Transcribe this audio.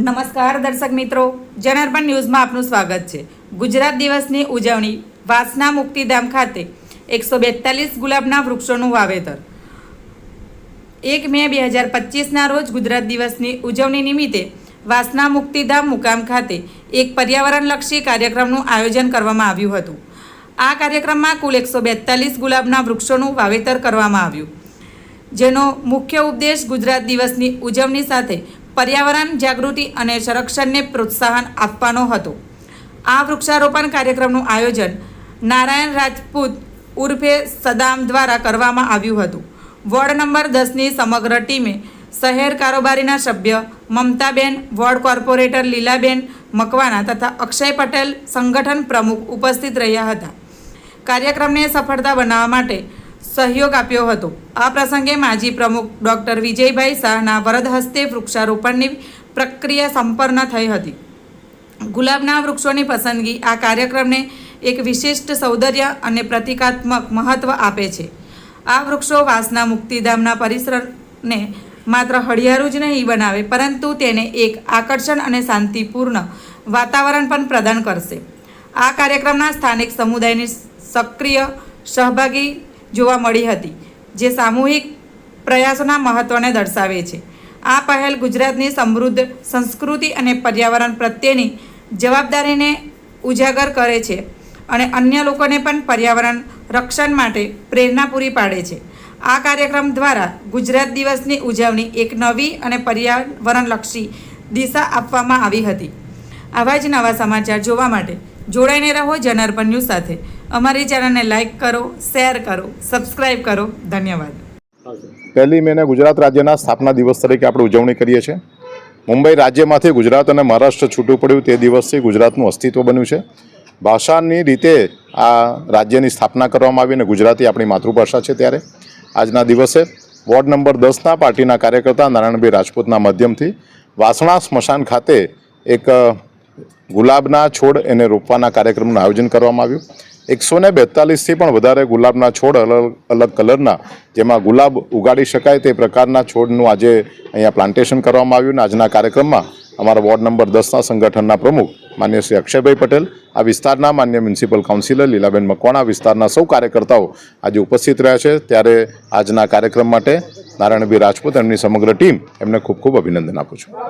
નમસ્કાર દર્શક મિત્રો. જનાર્પણ ન્યૂઝમાં આપનું સ્વાગત છે. ગુજરાત દિવસની ઉજવણી વાસના મુક્તિધામ ખાતે એકસો બેતાલીસ ગુલાબના વૃક્ષોનું વાવેતર. એક મે બે હજાર પચીસના રોજ ગુજરાત દિવસની ઉજવણી નિમિત્તે વાસના મુક્તિધામ મુકામ ખાતે એક પર્યાવરણલક્ષી કાર્યક્રમનું આયોજન કરવામાં આવ્યું હતું. આ કાર્યક્રમમાં કુલ એકસો બેતાલીસ ગુલાબના વૃક્ષોનું વાવેતર કરવામાં આવ્યું. જેનો મુખ્ય ઉપદેશ ગુજરાત દિવસની ઉજવણી સાથે પર્યાવરણ, જાગૃતિ અને સંરક્ષણને પ્રોત્સાહન આપવાનો હતો. આ વૃક્ષારોપણ કાર્યક્રમનું આયોજન નારાયણ રાજપૂત ઉર્ફે સદામ દ્વારા કરવામાં આવ્યું હતું. વોર્ડ નંબર દસની સમગ્ર ટીમે શહેર કારોબારીના સભ્ય મમતાબેન, વોર્ડ કોર્પોરેટર લીલાબેન મકવાના તથા અક્ષય પટેલ સંગઠન પ્રમુખ ઉપસ્થિત રહ્યા હતા. કાર્યક્રમને સફળતા બનાવવા માટે સહયોગ આપ્યો હતો. આ પ્રસંગે માજી પ્રમુખ ડૉક્ટર વિજયભાઈ શાહના વરદ હસ્તે વૃક્ષારોપણની પ્રક્રિયા સંપન્ન થઈ હતી. ગુલાબના વૃક્ષોની પસંદગી આ કાર્યક્રમને એક વિશિષ્ટ સૌંદર્ય અને પ્રતિકાત્મક મહત્ત્વ આપે છે. આ વૃક્ષો વાસના મુક્તિધામના પરિસરને માત્ર હળિયાળું જ નહીં બનાવે, પરંતુ તેને એક આકર્ષણ અને શાંતિપૂર્ણ વાતાવરણ પણ પ્રદાન કરશે. આ કાર્યક્રમના સ્થાનિક સમુદાયની સક્રિય સહભાગી જોવા મળી હતી, જે સામૂહિક પ્રયાસોના મહત્ત્વને દર્શાવે છે. આ પહેલ ગુજરાતની સમૃદ્ધ સંસ્કૃતિ અને પર્યાવરણ પ્રત્યેની જવાબદારીને ઉજાગર કરે છે અને અન્ય લોકોને પણ પર્યાવરણ રક્ષણ માટે પ્રેરણા પૂરી પાડે છે. આ કાર્યક્રમ દ્વારા ગુજરાત દિવસની ઉજવણી એક નવી અને પર્યાવરણલક્ષી દિશા આપવામાં આવી હતી. આવા જ નવા સમાચાર જોવા માટે જોડાઈને રહો, જનાર્પણ ન્યૂઝ સાથે. અમારી ચેનલને લાઇક કરો, શેર કરો સબસ્ક્રાઈબ કરો. ધન્યવાદ. પહેલી મેને ગુજરાત રાજ્યના સ્થાપના દિવસ તરીકે આપણે ઉજવણી કરીએ છીએ. મુંબઈ રાજ્યમાંથી ગુજરાત અને મહારાષ્ટ્ર છૂટું પડ્યું તે દિવસથી ગુજરાતનું અસ્તિત્વ બન્યું છે. ભાષાની રીતે આ રાજ્યની સ્થાપના કરવામાં આવી અને ગુજરાતી આપણી માતૃભાષા છે ત્યારે. આજના દિવસે વોર્ડ નંબર દસના પાર્ટીના કાર્યકર્તા નારાયણભાઈ રાજપૂતના માધ્યમથી વાસણા સ્મશાન ખાતે એક ગુલાબના છોડ એને રોપવાના કાર્યક્રમનું આયોજન કરવામાં આવ્યું. એકસો ને બેતાલીસથી પણ વધારે ગુલાબના છોડ અલગ અલગ કલરના, જેમાં ગુલાબ ઉગાડી શકાય તે પ્રકારના છોડનું આજે અહીંયા પ્લાન્ટેશન કરવામાં આવ્યું અને આજના કાર્યક્રમમાં અમારા વોર્ડ નંબર દસના સંગઠનના પ્રમુખ માન્ય શ્રી અક્ષયભાઈ પટેલ, આ વિસ્તારના માન્ય મ્યુનિસિપલ કાઉન્સિલર લીલાબેન મકવાણા, વિસ્તારના સૌ કાર્યકર્તાઓ આજે ઉપસ્થિત રહ્યા છે. ત્યારે આજના કાર્યક્રમ માટે નારાયણભાઈ રાજપૂત એમની સમગ્ર ટીમ એમને ખૂબ ખૂબ અભિનંદન આપું છું.